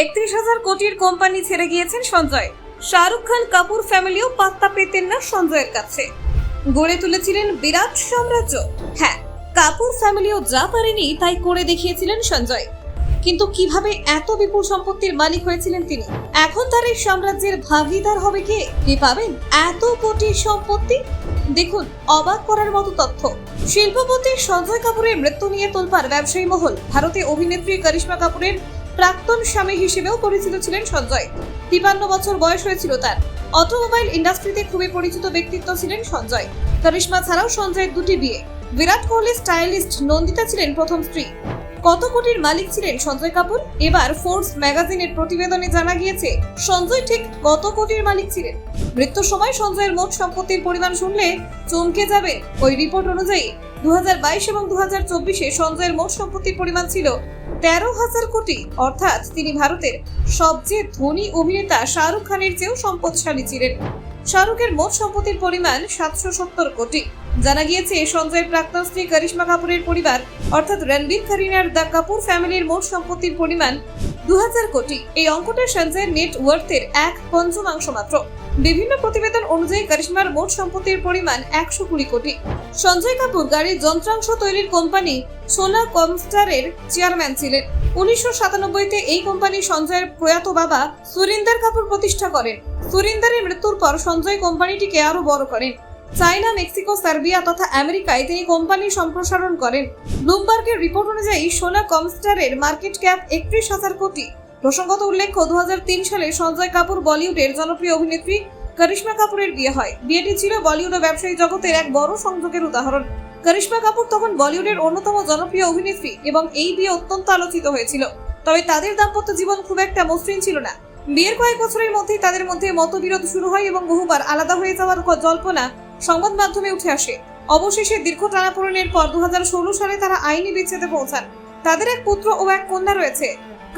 একত্রিশ হাজার কোটির কোম্পানি ছেড়ে গিয়েছেন সঞ্জয়। শাহরুখ খান, কাপুর ফ্যামিলিও পাত্তা পেতেন না সঞ্জয়ের কাছে। গড়ে তুলেছিলেন বিরাট সাম্রাজ্য। হ্যাঁ কাপুর ফ্যামিলিও যা পারেনি তাই করে দেখিয়েছিলেন সঞ্জয়। কিন্তু কীভাবে এত বিপুল সম্পত্তির মালিক হয়েছিলেন তিনি? এখন তার এই সাম্রাজ্যের ভাগিদার হবে কে? কে পাবেন এত কোটি সম্পত্তি? দেখুন, অবাক করার মতো তথ্য। শিল্পপতি সঞ্জয় কাপুরের মৃত্যু নিয়ে তোলপার ব্যবসায়ী মহল, ভারতে অভিনেত্রী করিশ্মা কাপুরের প্রাক্তন স্বামী হিসেবেও পরিচিত ছিলেন সঞ্জয়। তিপান্ন বছর বয়স হয়েছিল তার। অটোমোবাইল ইন্ডাস্ট্রিতে খুবই পরিচিত ব্যক্তিত্ব ছিলেন সঞ্জয়। করিশ্মা ছাড়াও সঞ্জয়ের দুটি বিয়ে। বিরাট কোহলি স্টাইলিস্ট নন্দিতা ছিলেন প্রথম স্ত্রী। কত কোটির মালিক ছিলেন সঞ্জয় কাপুর? এবার ফোর্স ম্যাগাজিনের প্রতিবেদনে জানা গিয়েছে, সঞ্জয় ঠিক কত কোটির মালিক ছিলেন? মৃত্যুর সময় সঞ্জয়ের মোট সম্পত্তির পরিমাণ শুনলে চমকে যাবে ওই রিপোর্ট অনুযায়ী। দু এবং দু হাজার চব্বিশে মোট সম্পত্তির পরিমাণ ছিল তেরো হাজার কোটি। অর্থাৎ তিনি ভারতের সবচেয়ে ধনী অভিনেতা শাহরুখ খানের চেয়েও সম্পদশালী ছিলেন। শাহরুখের মোট সম্পত্তির পরিমাণ সাতশো সত্তর কোটি। জানা গিয়েছে, সঞ্জয়ের প্রাক্তন স্ত্রী করিশ্মা কাপুরের পরিবার, অর্থাৎ রণবীর করিনার দ্য কাপুর ফ্যামিলির মোট সম্পত্তির পরিমাণ দু হাজার কোটি। এই অঙ্কটা সঞ্জয়ের নেট ওয়ার্থের এক পঞ্চমাংশ মাত্র। বিভিন্ন প্রতিবেদন অনুযায়ী করিশ্মার মোট সম্পত্তির পরিমাণ একশো কুড়ি কোটি। সঞ্জয় কাপুর গাড়ির যন্ত্রাংশ তৈরির কোম্পানি সোলা কমস্টারের চেয়ারম্যান ছিলেন। উনিশশো সাতানব্বইতে এই কোম্পানি সঞ্জয়ের প্রয়াত বাবা সুরিন্দর কাপুর প্রতিষ্ঠা করেন। সুরিন্দরের মৃত্যুর পর সঞ্জয় কোম্পানিটিকে আরও বড় করেন। চায়না মেক্সিকো, সার্বিয়া তথা আমেরিকায় তিনি কোম্পানি সম্প্রসারণ করেন। ব্লুমবার্গের রিপোর্ট অনুযায়ী, সোনা কমস্টারের মার্কেট ক্যাপ একত্রিশ হাজার কোটি। প্রসঙ্গত উল্লেখ্য দু সালে সঞ্জয় কাপুর বলিউডের জনপ্রিয় অভিনেত্রী করিশ্মা কাপুরের বিয়ে হয়। বিয়েটি ছিল বলিউড ও ব্যবসায়ী জগতের এক বড় সংযোগের উদাহরণ। করিশ্মা কাপুর তখন বলিউডের অন্যতম জনপ্রিয় অভিনেত্রী এবং এই বিয়ে অত্যন্ত আলোচিত হয়েছিল। তবে তাদের দাম্পত্য জীবন খুব একটা মসৃণ ছিল না। বিয়ের কয়েক বছরের মধ্যেই তাদের মধ্যে মতবিরোধ শুরু হয় এবং বহুবার আলাদা হয়ে যাওয়ার জল্পনা সংবাদ মাধ্যমে উঠে আসে। অবশেষে দীর্ঘ টানাপোড়েনের পর দু সালে তারা আইনি বিচ্ছেদে পৌঁছান। তাদের এক পুত্র ও এক কন্যা রয়েছে।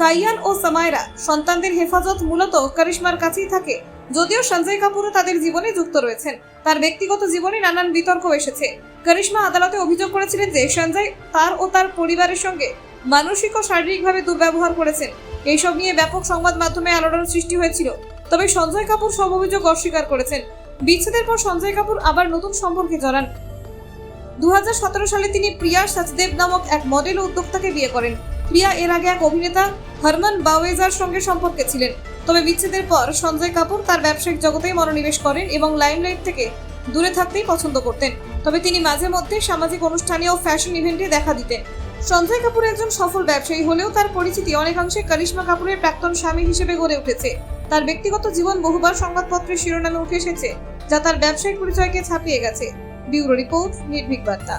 কাইয়ান ও সামায়রা সন্তানদের হেফাজত মূলত করিশ্মার কাছেই থাকে, যদিও সঞ্জয় কাপুরও তাদের জীবনে যুক্ত রয়েছেন। তার ব্যক্তিগত জীবনে নানান বিতর্ক এসেছে। করিশ্মা আদালতে অভিযোগ করেছিলেন যে সঞ্জয় তার ও তার পরিবারের সঙ্গে মানসিক ও শারীরিকভাবে দুর্ব্যবহার করেছেন। এইসব নিয়ে ব্যাপক সংবাদ মাধ্যমে আলোড়ন সৃষ্টি হয়েছিল। তবে সঞ্জয় কাপুর সব অভিযোগ অস্বীকার করেছেন। বিচ্ছেদের পর সঞ্জয় কাপুর আবার নতুন সম্পর্কে জড়ান দুই হাজার সতেরো সালে তিনি প্রিয়া সচদেব নামক এক মডেল উদ্যোক্তাকে বিয়ে করেন। প্রিয়া এর আগে এক অভিনেতা, হরমান বাওয়েজার সঙ্গে সম্পর্কে ছিলেন। তবে বিচ্ছেদের পর সঞ্জয় কাপুর তার ব্যবসায়িক জগতেই মনোনিবেশ করেন এবং লাইমলাইট থেকে দূরে থাকতেই পছন্দ করতেন। তবে তিনি মাঝে মধ্যে সামাজিক অনুষ্ঠানে ও ফ্যাশন ইভেন্টে দেখা দিতেন। সঞ্জয় কাপুর একজন সফল ব্যবসায়ী হলেও তার পরিচিতি অনেকাংশে করিশ্মা কাপুরের প্রাক্তন স্বামী হিসেবে গড়ে উঠেছে। তার ব্যক্তিগত জীবন বহুবার সংবাদপত্রের শিরোনামে উঠে এসেছে, যা তার ব্যবসায়িক পরিচয়কে ছাপিয়ে গেছে। ব্যুরো রিপোর্ট, নির্ভীক বার্তা।